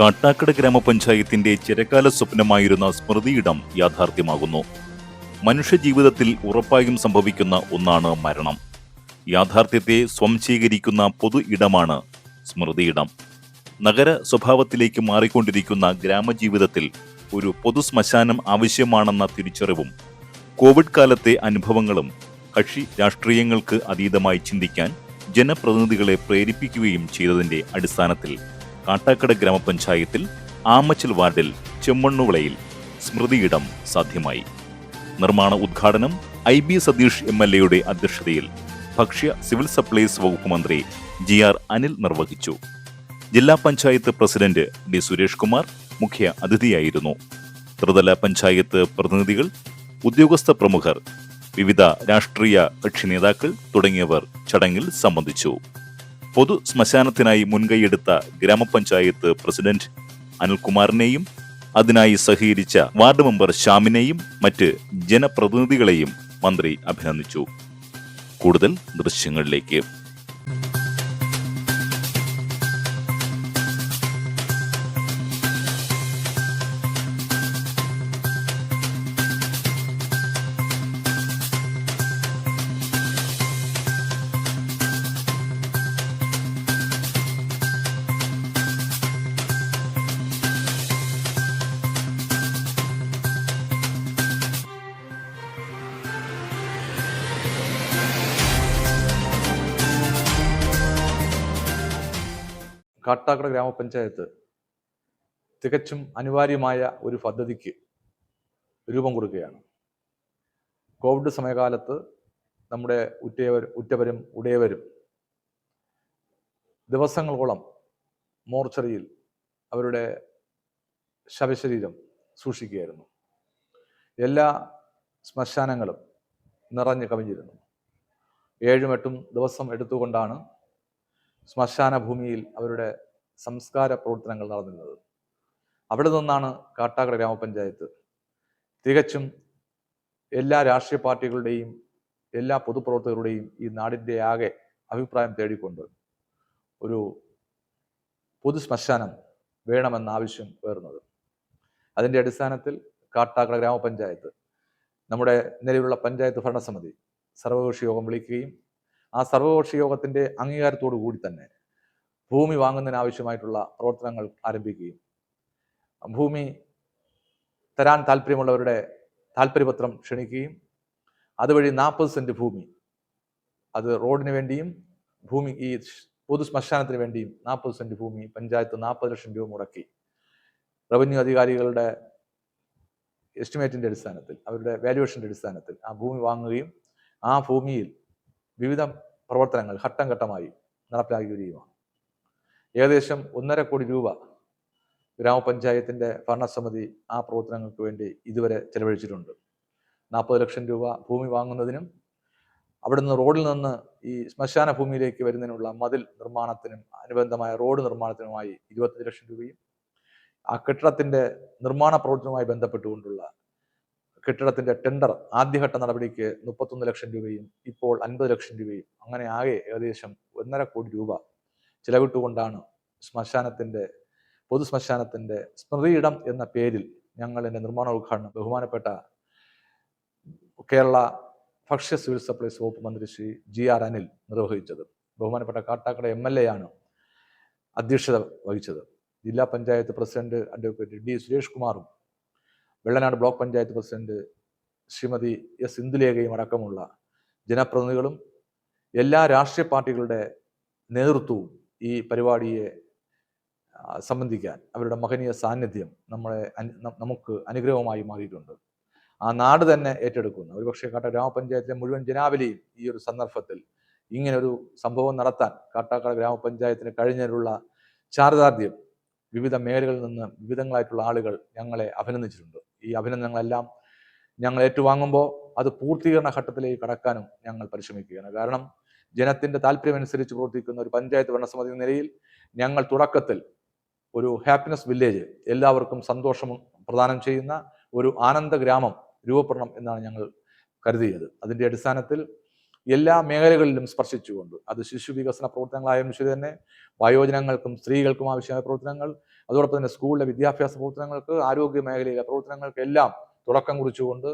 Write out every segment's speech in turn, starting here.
കാട്ടാക്കട ഗ്രാമപഞ്ചായത്തിന്റെ ചിരകാല സ്വപ്നമായിരുന്ന സ്മൃതിയിടം യാഥാർത്ഥ്യമാകുന്നു. മനുഷ്യജീവിതത്തിൽ ഉറപ്പായും സംഭവിക്കുന്ന ഒന്നാണ് മരണം. യാഥാർത്ഥ്യത്തെ സ്വംശീകരിക്കുന്ന പൊതു ഇടമാണ് സ്മൃതിയിടം. നഗര സ്വഭാവത്തിലേക്ക് മാറിക്കൊണ്ടിരിക്കുന്ന ഗ്രാമജീവിതത്തിൽ ഒരു പൊതു ശ്മശാനം ആവശ്യമാണെന്ന തിരിച്ചറിവും കോവിഡ് കാലത്തെ അനുഭവങ്ങളും കക്ഷി രാഷ്ട്രീയങ്ങൾക്ക് അതീതമായി ചിന്തിക്കാൻ ജനപ്രതിനിധികളെ പ്രേരിപ്പിക്കുകയും ചെയ്തതിന്റെ അടിസ്ഥാനത്തിൽ കാട്ടാക്കട ഗ്രാമപഞ്ചായത്തിൽ ആമച്ചൽ വാർഡിൽ ചെമ്മണ്ണുവിളയിൽ സ്മൃതിയിടം സാധ്യമായി. നിർമ്മാണ ഉദ്ഘാടനം I B Satish M L എയുടെ അധ്യക്ഷതയിൽ ഭക്ഷ്യ സിവിൽ സപ്ലൈസ് വകുപ്പ് മന്ത്രി ജി ആർ അനിൽ നിർവഹിച്ചു. ജില്ലാ പഞ്ചായത്ത് പ്രസിഡന്റ് ഡി സുരേഷ് കുമാർ മുഖ്യ അതിഥിയായിരുന്നു. ത്രിതല പഞ്ചായത്ത് പ്രതിനിധികൾ ഉദ്യോഗസ്ഥ പ്രമുഖർ വിവിധ രാഷ്ട്രീയ കക്ഷി നേതാക്കൾ തുടങ്ങിയവർ ചടങ്ങിൽ സംബന്ധിച്ചു. പൊതു ശ്മശാനത്തിനായി മുൻകൈയെടുത്ത ഗ്രാമപഞ്ചായത്ത് പ്രസിഡന്റ് അനിൽകുമാറിനെയും അതിനായി സഹകരിച്ച വാർഡ് മെമ്പർ ഷ്യാമിനെയും മറ്റ് ജനപ്രതിനിധികളെയും മന്ത്രി അഭിനന്ദിച്ചു. കൂടുതൽ ദൃശ്യങ്ങളിലേക്ക്. കാട്ടാക്കട ഗ്രാമപഞ്ചായത്ത് തികച്ചും അനിവാര്യമായ ഒരു പദ്ധതിക്ക് രൂപം കൊടുക്കുകയാണ്. കോവിഡ് സമയകാലത്ത് നമ്മുടെ ഉറ്റയവർ ഉറ്റവരും ഉടയവരും ദിവസങ്ങളോളം മോർച്ചറിയിൽ അവരുടെ ശവശരീരം സൂക്ഷിക്കുകയായിരുന്നു. എല്ലാ ശ്മശാനങ്ങളും നിറഞ്ഞു കവിഞ്ഞിരുന്നു. ഏഴും എട്ടും ദിവസം എടുത്തുകൊണ്ടാണ് ശ്മശാന ഭൂമിയിൽ അവരുടെ സംസ്കാര പ്രവർത്തനങ്ങൾ നടന്നിരുന്നത്. അവിടെ നിന്നാണ് കാട്ടാക്കട ഗ്രാമപഞ്ചായത്ത്. തികച്ചും എല്ലാ രാഷ്ട്രീയ പാർട്ടികളുടെയും എല്ലാ പൊതുപ്രവർത്തകരുടെയും ഈ നാടിന്റെ ആകെ അഭിപ്രായം തേടിക്കൊണ്ട് ഒരു പൊതു ശ്മശാനം വേണമെന്ന ആവശ്യം ഉയർന്നത്. അതിന്റെ അടിസ്ഥാനത്തിൽ കാട്ടാക്കട ഗ്രാമപഞ്ചായത്ത് നമ്മുടെ നിലവിലുള്ള പഞ്ചായത്ത് ഭരണസമിതി സർവകക്ഷി യോഗം വിളിക്കുകയും ആ സർവകക്ഷി യോഗത്തിന്റെ അംഗീകാരത്തോടു കൂടി തന്നെ ഭൂമി വാങ്ങുന്നതിനാവശ്യമായിട്ടുള്ള പ്രവർത്തനങ്ങൾ ആരംഭിക്കുകയും ഭൂമി തരാൻ താല്പര്യമുള്ളവരുടെ താല്പര്യപത്രം ക്ഷണിക്കുകയും അതുവഴി നാൽപ്പത് സെന്റ് ഭൂമി അത് റോഡിന് വേണ്ടിയും ഭൂമി ഈ പൊതു ശ്മശാനത്തിന് വേണ്ടിയും നാൽപ്പത് സെന്റ് ഭൂമി പഞ്ചായത്ത് നാൽപ്പത് ലക്ഷം രൂപ മുടക്കി. റവന്യൂ അധികാരികളുടെ എസ്റ്റിമേറ്റിന്റെ അടിസ്ഥാനത്തിൽ അവരുടെ വാല്യുവേഷന്റെ അടിസ്ഥാനത്തിൽ ആ ഭൂമി വാങ്ങുകയും ആ ഭൂമിയിൽ വിവിധ പ്രവർത്തനങ്ങൾ ഘട്ടം ഘട്ടമായി നടപ്പിലാക്കി വരികയുമാണ് ഏകദേശം ഒന്നര കോടി രൂപ ഗ്രാമപഞ്ചായത്തിന്റെ ഭരണസമിതി ആ പ്രവർത്തനങ്ങൾക്ക് വേണ്ടി ഇതുവരെ ചെലവഴിച്ചിട്ടുണ്ട്. നാൽപ്പത് ലക്ഷം രൂപ ഭൂമി വാങ്ങുന്നതിനും അവിടെ നിന്ന് റോഡിൽ നിന്ന് ഈ ശ്മശാന ഭൂമിയിലേക്ക് വരുന്നതിനുള്ള മതിൽ നിർമ്മാണത്തിനും അനുബന്ധമായ റോഡ് നിർമ്മാണത്തിനുമായി ഇരുപത്തഞ്ച് ലക്ഷം രൂപയും ആ കെട്ടിടത്തിന്റെ നിർമ്മാണ പ്രവർത്തനവുമായി ബന്ധപ്പെട്ടുകൊണ്ടുള്ള കെട്ടിടത്തിന്റെ ടെൻഡർ ആദ്യഘട്ട നടപടിക്ക് മുപ്പത്തൊന്ന് ലക്ഷം രൂപയും ഇപ്പോൾ അൻപത് ലക്ഷം രൂപയും. അങ്ങനെ ആകെ ഏകദേശം ഒന്നര കോടി രൂപ ചിലവിട്ടുകൊണ്ടാണ് ശ്മശാനത്തിന്റെ പൊതു ശ്മശാനത്തിന്റെ സ്മൃതിയിടം എന്ന പേരിൽ ഞങ്ങൾ എന്റെ നിർമ്മാണ ഉദ്ഘാടനം ബഹുമാനപ്പെട്ട കേരള ഭക്ഷ്യ സിവിൽ സപ്ലൈസ് വകുപ്പ് മന്ത്രി ശ്രീ ജി ആർ അനിൽ നിർവഹിച്ചത്. ബഹുമാനപ്പെട്ട കാട്ടാക്കട എം എൽ എ ആണ് അധ്യക്ഷത വഹിച്ചത്. ജില്ലാ panchayat president advocate D Suresh കുമാറും Vellanad block panchayat president Shrimati S ഇന്ദുലേഖയും അടക്കമുള്ള ജനപ്രതിനിധികളും എല്ലാ രാഷ്ട്രീയ പാർട്ടികളുടെ നേതൃത്വവും ഈ പരിപാടിയെ സംബന്ധിക്കാൻ അവരുടെ മഹനീയ സാന്നിധ്യം നമ്മളെ നമുക്ക് അനുഗ്രഹമായി മാറിയിട്ടുണ്ട്. ആ നാട് തന്നെ ഏറ്റെടുക്കുന്നു. ഒരുപക്ഷെ കാട്ട ഗ്രാമപഞ്ചായത്തിലെ മുഴുവൻ ജനാവലിയും ഈ ഒരു സന്ദർഭത്തിൽ ഇങ്ങനെ ഒരു സംഭവം നടത്താൻ കാട്ടാക്കട ഗ്രാമപഞ്ചായത്തിന് കഴിഞ്ഞതിലുള്ള ചാരിതാർത്ഥ്യം വിവിധ മേഖലകളിൽ നിന്ന് വിവിധങ്ങളായിട്ടുള്ള ആളുകൾ ഞങ്ങളെ അഭിനന്ദിച്ചിട്ടുണ്ട്. ഈ അഭിനന്ദനങ്ങളെല്ലാം ഞങ്ങൾ ഏറ്റുവാങ്ങുമ്പോൾ അത് പൂർത്തീകരണ ഘട്ടത്തിലേക്ക് കടക്കാനും ഞങ്ങൾ പരിശ്രമിക്കുകയാണ്. കാരണം ജനത്തിന്റെ താല്പര്യമനുസരിച്ച് പ്രവർത്തിക്കുന്ന ഒരു പഞ്ചായത്ത് ഭരണസമിതി നിലയിൽ ഞങ്ങൾ തുടക്കത്തിൽ ഒരു ഹാപ്പിനെസ് വില്ലേജ് എല്ലാവർക്കും സന്തോഷം പ്രദാനം ചെയ്യുന്ന ഒരു ആനന്ദ ഗ്രാമം രൂപപ്പെടണം എന്നാണ് ഞങ്ങൾ കരുതിയത്. അതിന്റെ അടിസ്ഥാനത്തിൽ എല്ലാ മേഖലകളിലും സ്പർശിച്ചുകൊണ്ട് അത് ശിശു വികസന പ്രവർത്തനങ്ങളായാലും ശരി തന്നെ വയോജനങ്ങൾക്കും സ്ത്രീകൾക്കും ആവശ്യമായ പ്രവർത്തനങ്ങൾ അതോടൊപ്പം തന്നെ സ്കൂളിലെ വിദ്യാഭ്യാസ പ്രവർത്തനങ്ങൾക്ക് ആരോഗ്യ മേഖലയിലെ പ്രവർത്തനങ്ങൾക്കെല്ലാം തുടക്കം കുറിച്ചുകൊണ്ട്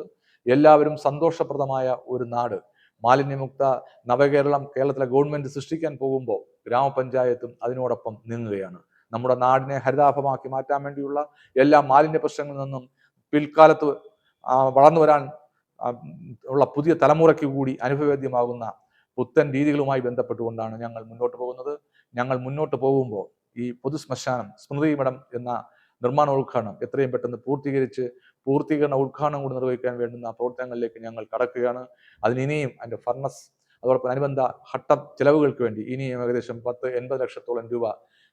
എല്ലാവരും സന്തോഷപ്രദമായ ഒരു നാട്. മാലിന്യമുക്ത നവകേരളം കേരളത്തിലെ ഗവൺമെന്റ് സൃഷ്ടിക്കാൻ പോകുമ്പോൾ ഗ്രാമപഞ്ചായത്തും അതിനോടൊപ്പം നീങ്ങുകയാണ്. നമ്മുടെ നാടിനെ ഹരിതാഭമാക്കി മാറ്റാൻ വേണ്ടിയുള്ള എല്ലാ മാലിന്യ പ്രശ്നങ്ങളിൽ നിന്നും പിൽക്കാലത്ത് വളർന്നു വരാൻ ഉള്ള പുതിയ തലമുറയ്ക്ക് കൂടി അനുഭവവേദ്യമാകുന്ന പുത്തൻ രീതികളുമായി ബന്ധപ്പെട്ടുകൊണ്ടാണ് ഞങ്ങൾ മുന്നോട്ട് പോകുന്നത്. ഞങ്ങൾ മുന്നോട്ട് പോകുമ്പോൾ ഈ പൊതു ശ്മശാനം സ്മൃതി മഠം എന്ന നിർമ്മാണോദ്ഘാടനം എത്രയും പെട്ടെന്ന് പൂർത്തീകരിച്ച് പൂർത്തീകരണ ഉദ്ഘാടനം കൂടി നിർവഹിക്കാൻ വേണ്ടുന്ന പ്രവർത്തനങ്ങളിലേക്ക് ഞങ്ങൾ കടക്കുകയാണ്. അതിന് ഇനിയും അതിന്റെ ഫർണസ് അതോടൊപ്പം അനുബന്ധ ഹട്ട ചിലവുകൾക്ക് വേണ്ടി ഇനിയും ഏകദേശം പത്ത് എൺപത് ലക്ഷത്തോളം രൂപ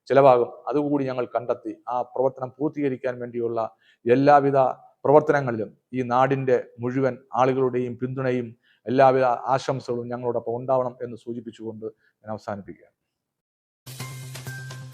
ചിലവാകും. അതുകൂടി ഞങ്ങൾ കണ്ടെത്തി ആ പ്രവർത്തനം പൂർത്തീകരിക്കാൻ വേണ്ടിയുള്ള എല്ലാവിധ പ്രവർത്തനങ്ങളിലും ഈ നാടിന്റെ മുഴുവൻ ആളുകളുടെയും പിന്തുണയും എല്ലാവിധ ആശംസകളും ഞങ്ങളോടൊപ്പം ഉണ്ടാവണം എന്ന് സൂചിപ്പിച്ചുകൊണ്ട് ഞാൻ അവസാനിപ്പിക്കുക